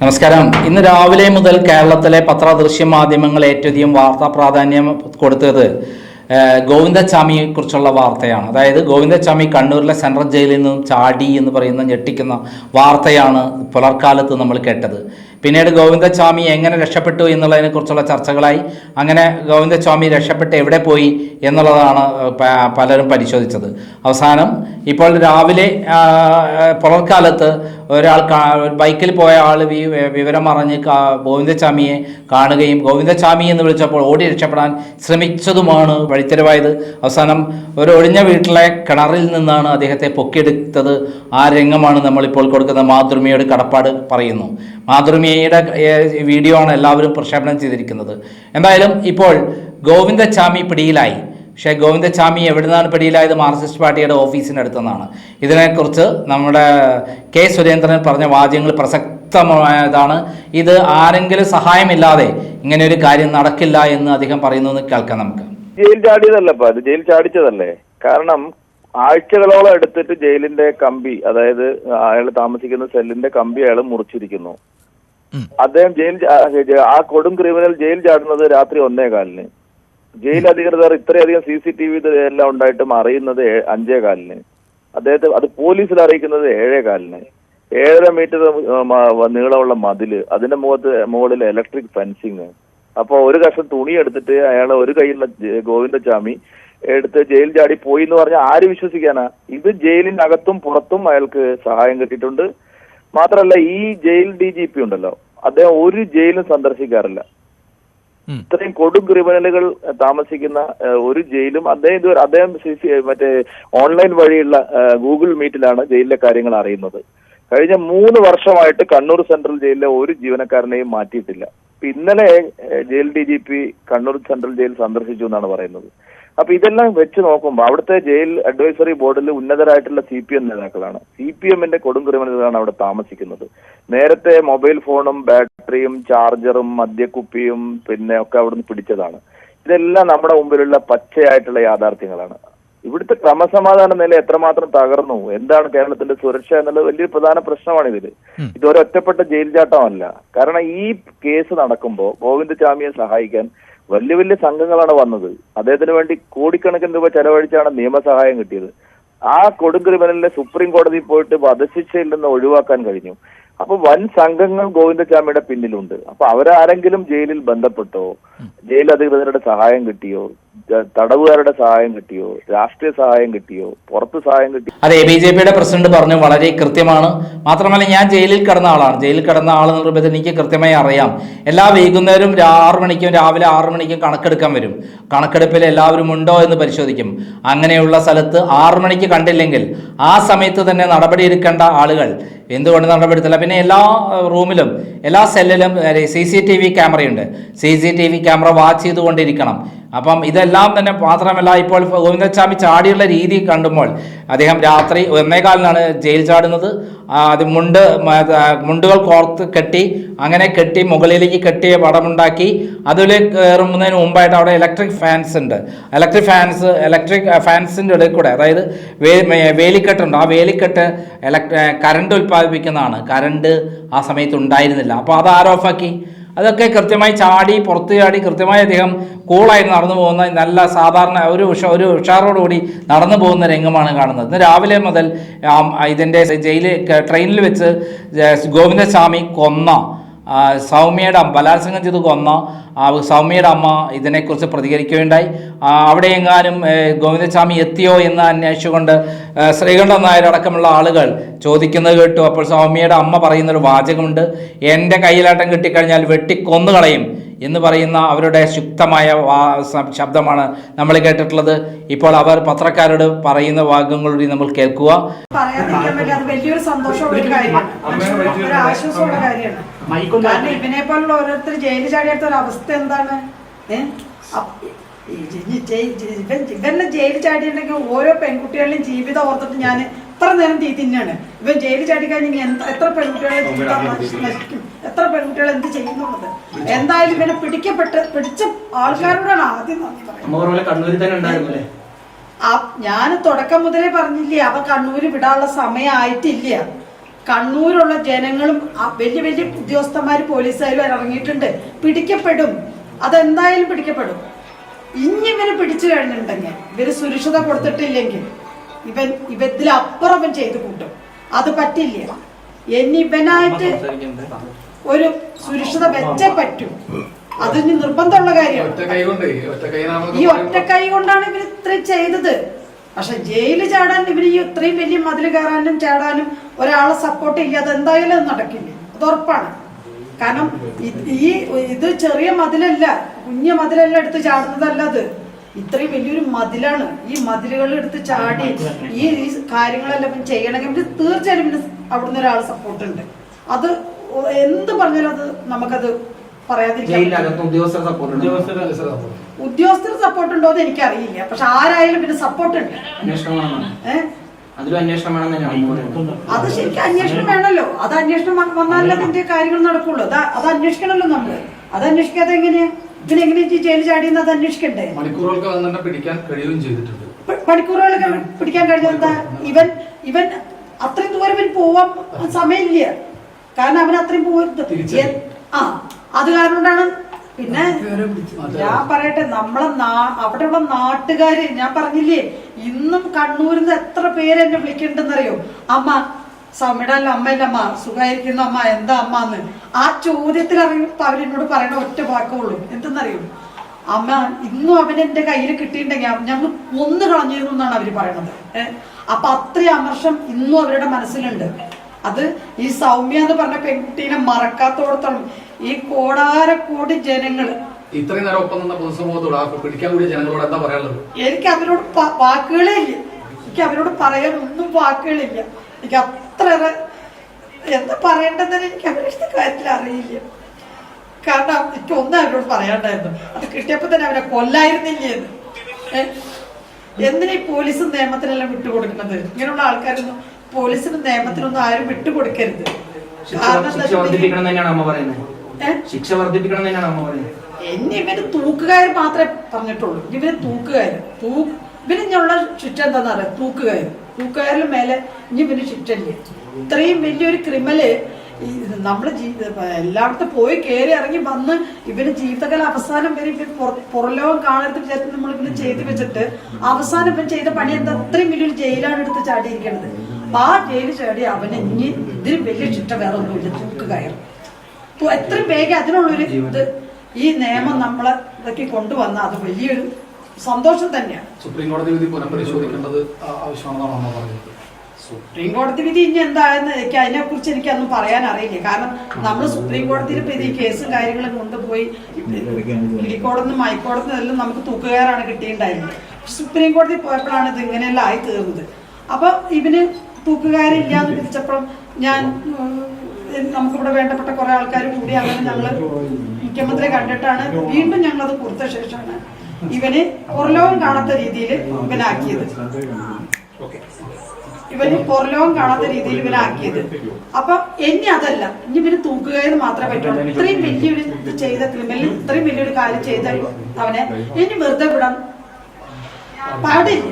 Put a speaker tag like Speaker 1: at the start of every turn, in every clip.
Speaker 1: നമസ്കാരം. ഇന്ന് രാവിലെ മുതൽ കേരളത്തിലെ പത്രദൃശ്യ മാധ്യമങ്ങൾ ഏറ്റവും വാർത്താ പ്രാധാന്യം കൊടുത്തത് ഗോവിന്ദച്ചാമിയെ കുറിച്ചുള്ള വാർത്തയാണ്. അതായത് ഗോവിന്ദച്ചാമി കണ്ണൂരിലെ സെൻട്രൽ ജയിലിൽ നിന്നും ചാടി എന്ന് പറയുന്ന ഞെട്ടിക്കുന്ന വാർത്തയാണ് പുലർക്കാലത്ത് നമ്മൾ കേട്ടത്. പിന്നീട് ഗോവിന്ദസ്വാമി എങ്ങനെ രക്ഷപ്പെട്ടു എന്നുള്ളതിനെ കുറിച്ചുള്ള ചർച്ചകളായി. അങ്ങനെ ഗോവിന്ദസ്വാമി രക്ഷപ്പെട്ട് എവിടെ പോയി എന്നുള്ളതാണ് പലരും പരിശോധിച്ചത്. അവസാനം ഇപ്പോൾ രാവിലെ പുലർക്കാലത്ത് ഒരാൾ ബൈക്കിൽ പോയ ആൾ വിവരം അറിഞ്ഞ് ഗോവിന്ദസ്വാമിയെ കാണുകയും ഗോവിന്ദസ്വാമി എന്ന് വിളിച്ചപ്പോൾ ഓടി രക്ഷപ്പെടാൻ ശ്രമിച്ചതുമാണ് വഴിത്തരവായത്. അവസാനം ഒരു ഒഴിഞ്ഞ വീട്ടിലെ കിണറിൽ നിന്നാണ് അദ്ദേഹത്തെ പൊക്കിയെടുത്തത്. ആ രംഗമാണ് നമ്മളിപ്പോൾ കൊടുക്കുന്ന മാതൃമിയോട് കടപ്പാട് പറയുന്നു. മാതൃമയുടെ ഏഹ്, വീഡിയോ ആണ് എല്ലാവരും പ്രക്ഷേപണം ചെയ്തിരിക്കുന്നത്. എന്തായാലും ഇപ്പോൾ ഗോവിന്ദച്ചാമി പിടിയിലായി. പക്ഷേ ഗോവിന്ദച്ചാമി എവിടെ നിന്നാണ് പിടിയിലായത്? മാർക്സിസ്റ്റ് പാർട്ടിയുടെ ഓഫീസിനടുത്തുനിന്നാണ് ഇതിനെക്കുറിച്ച് നമ്മുടെ കെ സുരേന്ദ്രൻ പറഞ്ഞ വാചകങ്ങൾ പ്രസക്തമായതാണ്. ഇത് ആരെങ്കിലും സഹായമില്ലാതെ ഇങ്ങനെ ഒരു കാര്യം നടക്കില്ല എന്ന് അദ്ദേഹം പറയുന്നത് കേൾക്കാം നമുക്ക്.
Speaker 2: ജയിൽ ചാടിയതല്ലപ്പ അത് ജയിൽ ചാടിച്ചതല്ലേ? കാരണം ആഴ്ചകളോളം എടുത്തിട്ട് ജയിലിന്റെ കമ്പി അതായത് അയാൾ താമസിക്കുന്ന സെല്ലിന്റെ കമ്പി അയാൾ മുറിച്ചിരിക്കുന്നു. അദ്ദേഹം ജയിൽ ആ കൊടും ക്രിമിനൽ ജയിൽ ചാടുന്നത് രാത്രി ഒന്നേ കാലിന്. ജയിൽ അധികൃതർ ഇത്രയധികം സി സി ടി വി എല്ലാം ഉണ്ടായിട്ടും അറിയുന്നത് അഞ്ചേ കാലിന്. അദ്ദേഹത്തെ അത് പോലീസിൽ അറിയിക്കുന്നത് ഏഴേ കാലിന്. ഏഴര മീറ്റർ നീളമുള്ള മതിൽ. അതിന്റെ മുഖത്ത് മുകളിൽ ഇലക്ട്രിക് ഫെൻസിങ് അപ്പൊ ഒരു കഷ്ണം തുണി എടുത്തിട്ട് അയാൾ ഒരു കൈയുള്ള ജ- ഗോവിന്ദസ്വാമി എടുത്ത് ജയിൽ ചാടി പോയി എന്ന് പറഞ്ഞാൽ ആര് വിശ്വസിക്കാനാ? ഇത് ജയിലിനകത്തും പുറത്തും അയാൾക്ക് സഹായം കിട്ടിയിട്ടുണ്ട്. മാത്രമല്ല ഈ ജയിൽ ഡി ജി പി ഉണ്ടല്ലോ അദ്ദേഹം ഒരു ജയിലും സന്ദർശിക്കാറില്ല. ഇത്രയും കൊടും ക്രിമിനലുകൾ താമസിക്കുന്ന ഒരു ജയിലും അദ്ദേഹം ഇതുവരെ അദ്ദേഹം മറ്റേ ഓൺലൈൻ വഴിയുള്ള ഗൂഗിൾ മീറ്റിലാണ് ജയിലിലെ കാര്യങ്ങൾ അറിയുന്നത്. കഴിഞ്ഞ മൂന്ന് വർഷമായിട്ട് കണ്ണൂർ സെൻട്രൽ ജയിലിലെ ഒരു ജീവനക്കാരനെയും മാറ്റിയിട്ടില്ല. ഇന്നലെ jail D G P Kannur central jail സന്ദർശിച്ചു എന്നാണ് പറയുന്നത്. അപ്പൊ ഇതെല്ലാം വെച്ച് നോക്കുമ്പോൾ അവിടുത്തെ ജയിൽ അഡ്വൈസറി ബോർഡിൽ ഉന്നതരായിട്ടുള്ള സി പി എം നേതാക്കളാണ്. സി പി എമ്മിന്റെ കൊടും ക്രിമിനലുകളാണ് അവിടെ താമസിക്കുന്നത്. നേരത്തെ മൊബൈൽ ഫോണും ബാറ്ററിയും ചാർജറും മദ്യക്കുപ്പിയും പിന്നെ ഒക്കെ അവിടുന്ന് പിടിച്ചതാണ്. ഇതെല്ലാം നമ്മുടെ മുമ്പിലുള്ള പച്ചയായിട്ടുള്ള യാഥാർത്ഥ്യങ്ങളാണ്. ഇവിടുത്തെ ക്രമസമാധാന നില എത്രമാത്രം തകർന്നു? എന്താണ് കേരളത്തിന്റെ സുരക്ഷ എന്നുള്ളത് വലിയൊരു പ്രധാന പ്രശ്നമാണ് ഇതിൽ ഇതൊരു ഒറ്റപ്പെട്ട ജയിൽ ചാട്ടമല്ല കാരണം ഈ കേസ് നടക്കുമ്പോൾ ഗോവിന്ദചാമിയെ സഹായിക്കാൻ വലിയ വലിയ സംഘങ്ങളാണ് വന്നത്. അദ്ദേഹത്തിന് വേണ്ടി കോടിക്കണക്കിന് രൂപ ചെലവഴിച്ചാണ് നിയമസഹായം കിട്ടിയത്. ആ കൊടും ക്രിമിനലിനെ സുപ്രീം കോടതി പോയിട്ട് വധശിക്ഷയിൽ നിന്ന് ഒഴിവാക്കാൻ കഴിഞ്ഞു. അപ്പൊ വൻ സംഘങ്ങൾ ഗോവിന്ദചാമിയുടെ പിന്നിലുണ്ട്. അപ്പൊ അവരാരെങ്കിലും ജയിലിൽ ബന്ധപ്പെട്ടോ ജയിൽ അധികൃതരുടെ സഹായം കിട്ടിയോ തടവുകാരുടെ സഹായം കിട്ടിയോ? രാഷ്ട്രീയ സഹായം കിട്ടിയോ? പുറത്ത് സഹായം കിട്ടി
Speaker 1: അതെ ബി ജെ പിയുടെ പ്രസിഡന്റ് പറഞ്ഞു വളരെ കൃത്യമാണ്. മാത്രമല്ല ഞാൻ ജയിലിൽ കിടന്ന ആളാണ്. ജയിലിൽ കിടന്ന ആൾ എന്നുള്ള രൂപത്തിൽ എനിക്ക് കൃത്യമായി അറിയാം. എല്ലാ വൈകുന്നേരം ആറ് മണിക്കും രാവിലെ ആറു മണിക്കും കണക്കെടുക്കാൻ വരും. കണക്കെടുപ്പിൽ എല്ലാവരും ഉണ്ടോ എന്ന് പരിശോധിക്കും. അങ്ങനെയുള്ള സ്ഥലത്ത് ആറു മണിക്ക് കണ്ടില്ലെങ്കിൽ ആ സമയത്ത് തന്നെ നടപടി എടുക്കേണ്ട ആളുകൾ. എന്തുകൊണ്ട് നടപടിയെടുത്തില്ല? പിന്നെ എല്ലാ റൂമിലും എല്ലാ സെല്ലിലും C C T V ക്യാമറയുണ്ട്. C C T V camera watch ചെയ്തുകൊണ്ടിരിക്കണം. അപ്പം ഇതെല്ലാം തന്നെ മാത്രമല്ല ഇപ്പോൾ ഗോവിന്ദസ്വാമി ചാടിയുള്ള രീതി കണ്ടുമ്പോൾ അദ്ദേഹം രാത്രി ഒന്നേകാലിനാണ് ജയിൽ ചാടുന്നത്. അത് മുണ്ട് മുണ്ടുകൾ കോർത്ത് കെട്ടി അങ്ങനെ കെട്ടി മുകളിലേക്ക് കെട്ടിയ പടമുണ്ടാക്കി. അതിൽ കയറുന്നതിന് മുമ്പായിട്ട് അവിടെ ഇലക്ട്രിക് ഫാൻസ് ഉണ്ട്. ഇലക്ട്രിക് ഫാൻസ് ഇലക്ട്രിക് ഫാൻസിന്റെ ഇടയിൽ കൂടെ അതായത് വേലിക്കെട്ടുണ്ട് ആ വേലിക്കെട്ട് ഇലക്ട്ര കറണ്ട് ഉൽപ്പാദിപ്പിക്കുന്നതാണ്. കറണ്ട് ആ സമയത്ത് ഉണ്ടായിരുന്നില്ല. അപ്പോൾ അത് ആര് ഓഫാക്കി അതൊക്കെ കൃത്യമായി ചാടി പുറത്ത് ചാടി കൃത്യമായി അദ്ദേഹം കൂളായി നടന്നു പോകുന്ന നല്ല സാധാരണ ഒരു ഒരു ഉഷാറോടുകൂടി നടന്നു പോകുന്ന രംഗമാണ് കാണുന്നത്. രാവിലെ മുതൽ ഇതിന്റെ ജയിലിൽ ട്രെയിനിൽ വെച്ച് ഗോവിന്ദസ്വാമി കൊന്ന സൗമ്യയുടെ അമ്മ ബലാത്സംഗം ചെയ്ത് കൊന്ന സൗമ്യയുടെ അമ്മ ഇതിനെക്കുറിച്ച് പ്രതികരിക്കുകയുണ്ടായി. അവിടെ എങ്ങാനും ഗോവിന്ദസ്വാമി എത്തിയോ എന്ന് അന്വേഷിച്ചുകൊണ്ട് ശ്രീകണ്ഠൻ നായർ അടക്കമുള്ള ആളുകൾ ചോദിക്കുന്നത് കേട്ടു. അപ്പോൾ സൗമ്യയുടെ അമ്മ പറയുന്നൊരു വാചകമുണ്ട്. എന്റെ കയ്യിലാട്ടം കിട്ടിക്കഴിഞ്ഞാൽ വെട്ടിക്കൊന്നുകളയും. എന്ന് പറയുന്ന അവരുടെ ശുക്തമായ ശബ്ദമാണ് നമ്മൾ കേട്ടിട്ടുള്ളത്. ഇപ്പോൾ അവർ പത്രക്കാരോട് പറയുന്ന വാക്കുകളൂടി നമ്മൾ കേൾക്കുക.
Speaker 3: വലിയൊരു സന്തോഷമുള്ള ഒരു കാര്യമാണ്. ഒരു ആശ്വാസമുള്ള കാര്യമാണ്. കാരണം ഇവനെ പോലുള്ള ഓരോരുത്തർ ജയിലിൽ ചാടിയെടുത്ത ഒരു അവസ്ഥ എന്താണ്? ഇവൻ ഇവനെ ജയിലിൽ ചാടിയിട്ടുണ്ടെങ്കിൽ ഓരോ പെൺകുട്ടികളുടെയും ജീവിതം ഓർത്തിട്ട് ഞാൻ എത്ര നേരം തീ തിന്നാണ്. ഇവൻ ജയിലിൽ എന്ത് എത്ര പെൺകുട്ടികളെ നശിക്കും എത്ര പെൺകുട്ടികൾ എന്ത് ചെയ്യുന്നുള്ളത്? എന്തായാലും ഇവനെ പിടിക്കപ്പെട്ട് പിടിച്ച ആൾക്കാരോടാണ് ആദ്യം നന്ദി പറയുന്നത്. ഞാൻ തുടക്കം മുതലേ പറഞ്ഞില്ലേ അവ കണ്ണൂര് വിടാനുള്ള സമയമായിട്ടില്ല. കണ്ണൂരുള്ള ജനങ്ങളും ആ വലിയ വലിയ ഉദ്യോഗസ്ഥന്മാർ പോലീസുകാരും ഇറങ്ങിയിട്ടുണ്ട്. പിടിക്കപ്പെടും. അതെന്തായാലും പിടിക്കപ്പെടും. ഇനി ഇവർ പിടിച്ചു കഴിഞ്ഞിട്ടുണ്ടെങ്കിൽ ഇവർ സുരക്ഷിത കൊടുത്തിട്ടില്ലെങ്കിൽ ഇവൻ ഇവത്തിലപ്പുറം അവൻ ചെയ്തു കൂട്ടും. അത് പറ്റില്ല. ഇനി ഇവനായിട്ട് ഒരു സുരക്ഷിത വെച്ചേ പറ്റൂ. അതിന് നിർബന്ധമുള്ള കാര്യമാണ്
Speaker 4: ഒറ്റ കൈ കൊണ്ട് ഒറ്റ കൈ
Speaker 3: ഈ ഒറ്റ കൈ കൊണ്ടാണ് ഇവർ ഇത്രയും ചെയ്തത്. പക്ഷെ ജയിലിൽ ചാടാൻ ഇവർ ഈ ഇത്രയും വലിയ മതിൽ കയറാനും ചാടാനും ഒരാളെ സപ്പോർട്ട് ചെയ്യാതെ എന്തായാലും അത് നടക്കില്ല. അത് ഉറപ്പാണ്. കാരണം ഈ ഇത് ചെറിയ മതിലല്ല കുഞ്ഞ മതിലല്ല എടുത്ത് ചാടുന്നതല്ല അത്. ഇത്രയും വലിയൊരു മതിലാണ്. ഈ മതിലുകൾ എടുത്ത് ചാടി ഈ ഈ കാര്യങ്ങളെല്ലാം ചെയ്യണമെങ്കിൽ പിന്നെ തീർച്ചയായും പിന്നെ അവിടുന്ന് ഒരാൾ സപ്പോർട്ട് ഉണ്ട്. അത് എന്ത് പറഞ്ഞാലും അത് നമുക്കത്
Speaker 5: ഉദ്യോഗസ്ഥർ സപ്പോർട്ട്
Speaker 3: ഉണ്ടോ? എന്ന് എനിക്കറിയില്ല. പക്ഷെ ആരായാലും പിന്നെ സപ്പോർട്ട് ഉണ്ട്.
Speaker 5: അന്വേഷണം അതിലും വേണം
Speaker 3: അത് ശരിക്കും അന്വേഷണം വേണമല്ലോ. അത് അന്വേഷണം വന്നാലല്ലേ വന്നാലേ അതിന്റെ കാര്യങ്ങൾ നടക്കുള്ളൂ. അത് അത് അന്വേഷിക്കണമല്ലോ നമ്മൾ. അത് അന്വേഷിക്കാതെ എങ്ങനെയാ? പിന്നെ എങ്ങനെയാ ജയിലിൽ ചാടിയെന്ന് അത് അന്വേഷിക്കണ്ടേ?
Speaker 4: മണിക്കൂറുകൾക്ക് തന്നെ പിടിക്കാൻ കഴിയുകയും ചെയ്തിട്ടുണ്ട്.
Speaker 3: മണിക്കൂറുകളൊക്കെ പിടിക്കാൻ കഴിഞ്ഞത് എന്താ? ഇവൻ ഇവൻ അത്രയും ദൂരം ഇവൻ പോവാൻ സമയമില്ല. കാരണം അവൻ അത്രയും പോകരുത്
Speaker 4: തിരിച്ചറിയും.
Speaker 3: ആ അത് കാരണം കൊണ്ടാണ് പിന്നെ ഞാൻ പറയട്ടെ നമ്മളെ അവിടെയുള്ള നാട്ടുകാര് ഞാൻ പറഞ്ഞില്ലേ ഇന്നും കണ്ണൂരിൽ നിന്ന് എത്ര പേര് എന്നെ വിളിക്കണ്ടെന്നറിയോ? അമ്മ സൗമ്യയുടെ അമ്മയല്ല അമ്മ. സുഖമായിരിക്കുന്ന അമ്മ. എന്താ അമ്മ എന്ന്. ആ ചോദ്യത്തിൽ അറിയുമ്പോൾ അവരെന്നോട് പറയണ ഒറ്റ വാക്കുള്ളൂ എന്തെന്നറിയും? അമ്മ ഇന്നും അവൻ എന്റെ കയ്യിൽ കിട്ടിയിട്ടുണ്ടെങ്കിൽ ഞങ്ങൾ ഒന്ന് കളഞ്ഞിരുന്നു എന്നാണ് അവർ പറയണത്. ഏഹ് അപ്പൊ അത്രയും അമർഷം ഇന്നും അവരുടെ മനസ്സിലുണ്ട്. അത് ഈ സൗമ്യ എന്ന് പറഞ്ഞ പെൺകുട്ടീനെ മറക്കാത്തോടത്തോളം ഈ കോടാരക്കോടി ജനങ്ങൾ
Speaker 4: ഇത്രയും നേരം ഒപ്പം നിന്ന പൊതുസമൂഹത്തോട് പിടിക്കാൻ കൂടിയ ജനങ്ങളോട് എന്താ പറയാനുള്ളത്?
Speaker 3: എനിക്ക് അവരോട് വാക്കുകളേ ഇല്ല. എനിക്ക് അവരോട് പറയാൻ ഒന്നും വാക്കുകളില്ല. എനിക്ക് അത്ര എന്താ പറയേണ്ടതെന്ന് എനിക്ക് അവരുടെ കാര്യത്തിൽ അറിയില്ല. കാരണം എനിക്ക് ഒന്നും അവരോട് പറയാണ്ടായിരുന്നു. അത് കിട്ടിയപ്പോ തന്നെ അവരെ കൊല്ലായിരുന്നില്ലേ എന്ന്? എന്തിനാ ഈ പോലീസും നിയമത്തിനെല്ലാം വിട്ടുകൊടുക്കുന്നത്? ഇങ്ങനെയുള്ള ആൾക്കാരൊന്നും പോലീസിനും നിയമത്തിനൊന്നും ആരും വിട്ടുകൊടുക്കരുത്.
Speaker 5: ശിക്ഷ വർദ്ധിപ്പിക്കണം തന്നെയാണ് അമ്മ പറയുന്നത്?
Speaker 3: എന്നെ ഇവർ തൂക്കുകാർ മാത്രമേ പറഞ്ഞിട്ടുള്ളൂ. ഇവർ തൂക്കുകാർ തൂ ഇവന് ഇനിയുള്ള ശിക്ഷ എന്താണെന്ന് അറിയാം? തൂക്കുകയർ തൂക്കുകയറിൽ മേലെ ഇനി പിന്നെ ഇല്ല ഇത്രയും വലിയൊരു ക്രിമൽ നമ്മുടെ ജീവിത എല്ലായിടത്തും പോയി കയറി ഇറങ്ങി വന്ന് ഇവന് ജീവിതകാല അവസാനം വരെ ഇവർ പുറ- പുറലോകം കാണരുത് വിചാരിച്ച് നമ്മൾ ഇവന് ചെയ്തു വെച്ചിട്ട് അവസാനം ഇവൻ ചെയ്ത പണി എന്താ? അത്രയും വലിയൊരു ജയിലാണ് എടുത്ത് ചാടിയിരിക്കുന്നത് അപ്പൊ ആ ജയിൽ ചാടി അവന് ഇനി ഇതിന് വലിയ ശിക്ഷ വേറെ ഒന്നുമില്ല. തൂക്കുകയർ ഇപ്പൊ എത്രയും വേഗം അതിനുള്ളൊരു ഇത് ഈ നിയമം നമ്മളെ ഇതൊക്കെ കൊണ്ടുവന്ന അത് വലിയൊരു സന്തോഷം തന്നെയാണ്
Speaker 4: സുപ്രീം കോടതി വിധി പുനഃപരിശോധിക്കേണ്ടത് ആവശ്യമാണെന്നാണ് അമ്മ പറയുന്നത്
Speaker 3: സുപ്രീം കോടതി വിധി ഇനി എന്തായെന്ന് എനിക്ക് അതിനെ കുറിച്ച് എനിക്കൊന്നും പറയാൻ അറിയില്ല. കാരണം നമ്മൾ സുപ്രീം കോടതിയിൽ ഇപ്പൊ ഈ കേസും കാര്യങ്ങളും കൊണ്ടുപോയി കീഴ്ക്കോടതിനും ഹൈക്കോടതിനും എല്ലാം നമുക്ക് തൂക്കുകയറാണ് കിട്ടിയിട്ടുണ്ടായിരുന്നത്. സുപ്രീം കോടതി പോയപ്പോഴാണ് ഇത് ഇങ്ങനെയെല്ലാം ആയി തീർന്നത്. അപ്പൊ ഇവന് തൂക്കുകാരില്ല എന്ന് വിധിച്ചപ്പോൾ ഞാൻ നമുക്കിവിടെ വേണ്ടപ്പെട്ട കുറെ ആൾക്കാർ കൂടി അങ്ങനെ ഞങ്ങൾ മുഖ്യമന്ത്രിയെ കണ്ടിട്ടാണ്. വീണ്ടും ഞങ്ങളത് കൊടുത്ത ശേഷമാണ്. ഇവന് പുറലോകം കാണാത്ത രീതിയിൽ ഇവനാക്കിയത്. ഇവന് പുറലോകം കാണാത്ത രീതിയിൽ ഇവനാക്കിയത്. അപ്പൊ എന്നെ അതല്ല ഇനി ഇവന് തൂക്കുകയെന്ന് മാത്രമേ പറ്റുള്ളൂ ഇത്രയും വലിയൊരു ചെയ്ത ക്രിമിനൽ ഇത്രയും വലിയൊരു കാര്യം ചെയ്ത അവനെ ഇനി വെറുതെ വിടാം. പാടില്ല.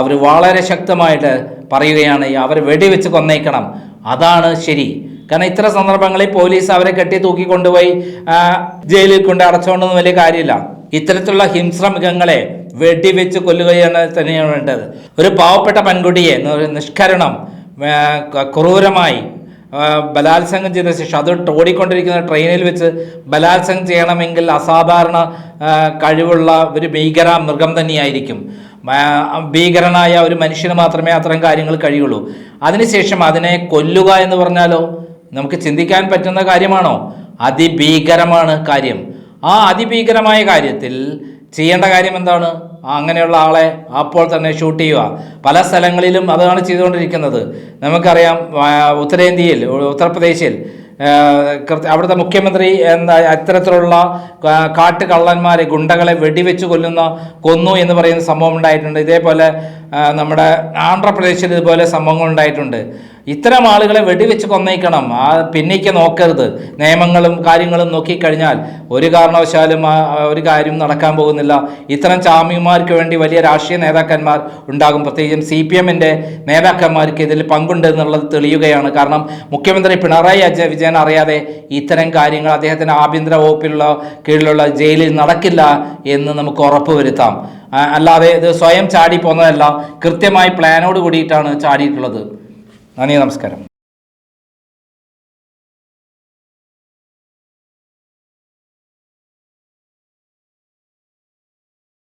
Speaker 1: അവർ വളരെ ശക്തമായിട്ട് പറയുകയാണ് അവരെ വെടിവെച്ച് കൊന്നേക്കണം. അതാണ് ശരി. കാരണം ഇത്ര സന്ദർഭങ്ങളിൽ പോലീസ് അവരെ കെട്ടി തൂക്കി കൊണ്ടുപോയി ജയിലിൽ കൊണ്ട് അടച്ചുകൊണ്ടൊന്നും വലിയ കാര്യമില്ല. ഇത്തരത്തിലുള്ള ഹിംസ്രമൃഗങ്ങളെ വെടിവെച്ച് കൊല്ലുകയാണ് തന്നെയാണ് വേണ്ടത്. ഒരു പാവപ്പെട്ട പെൺകുട്ടിയെ നിഷ്കരണം ക്രൂരമായി ബലാത്സംഗം ചെയ്ത ശേഷം അത് ഓടിക്കൊണ്ടിരിക്കുന്ന ട്രെയിനിൽ വെച്ച് ബലാത്സംഗം ചെയ്യണമെങ്കിൽ അസാധാരണ കഴിവുള്ള ഒരു ഭീകര മൃഗം തന്നെയായിരിക്കും. ഭീകരനായ ഒരു മനുഷ്യന് മാത്രമേ അത്തരം കാര്യങ്ങൾ കഴിയുള്ളൂ. അതിനുശേഷം അതിനെ കൊല്ലുക എന്ന് പറഞ്ഞാലോ നമുക്ക് ചിന്തിക്കാൻ പറ്റുന്ന കാര്യമാണോ? അതിഭീകരമാണ് കാര്യം. ആ അതിഭീകരമായ കാര്യത്തിൽ ചെയ്യേണ്ട കാര്യം എന്താണ്? അങ്ങനെയുള്ള ആളെ അപ്പോൾ തന്നെ ഷൂട്ട് ചെയ്യുക. പല സ്ഥലങ്ങളിലും അതാണ് ചെയ്തുകൊണ്ടിരിക്കുന്നത്. നമുക്കറിയാം ഉത്തരേന്ത്യയിൽ ഉത്തർപ്രദേശിൽ അവിടുത്തെ മുഖ്യമന്ത്രി എന്താ അത്തരത്തിലുള്ള കാട്ടുകള്ളന്മാരെ ഗുണ്ടകളെ വെടിവെച്ച് കൊല്ലുന്ന കൊന്നു എന്ന് പറയുന്ന സംഭവം ഉണ്ടായിട്ടുണ്ട്. ഇതേപോലെ നമ്മുടെ ആന്ധ്രാപ്രദേശിൽ ഇതുപോലെ സംഭവങ്ങൾ ഉണ്ടായിട്ടുണ്ട്. ഇത്തരം ആളുകളെ വെടിവെച്ച് കൊന്നേക്കണം. ആ പിന്നേക്ക് നോക്കരുത്. നിയമങ്ങളും കാര്യങ്ങളും നോക്കിക്കഴിഞ്ഞാൽ ഒരു കാരണവശാലും ഒരു കാര്യം നടക്കാൻ പോകുന്നില്ല. ഇത്തരം ചാമ്യന്മാർക്ക് വേണ്ടി വലിയ രാഷ്ട്രീയ നേതാക്കന്മാർ ഉണ്ടാകും. പ്രത്യേകിച്ചും സി പി എമ്മിന്റെ നേതാക്കന്മാർക്ക് ഇതിൽ പങ്കുണ്ട് എന്നുള്ളത് തെളിയുകയാണ്. കാരണം മുഖ്യമന്ത്രി പിണറായി വിജയൻ അറിയാതെ ഇത്തരം കാര്യങ്ങൾ അദ്ദേഹത്തിന്റെ ആഭ്യന്തര വകുപ്പിലുള്ള കീഴിലുള്ള ജയിലിൽ നടക്കില്ല എന്ന് നമുക്ക് ഉറപ്പ് വരുത്താം. അല്ലാതെ ഇത് സ്വയം ചാടി പോന്നതല്ല കൃത്യമായി പ്ലാനോട് കൂടിയിട്ടാണ് ചാടിയിട്ടുള്ളത്. നന്ദി നമസ്കാരം.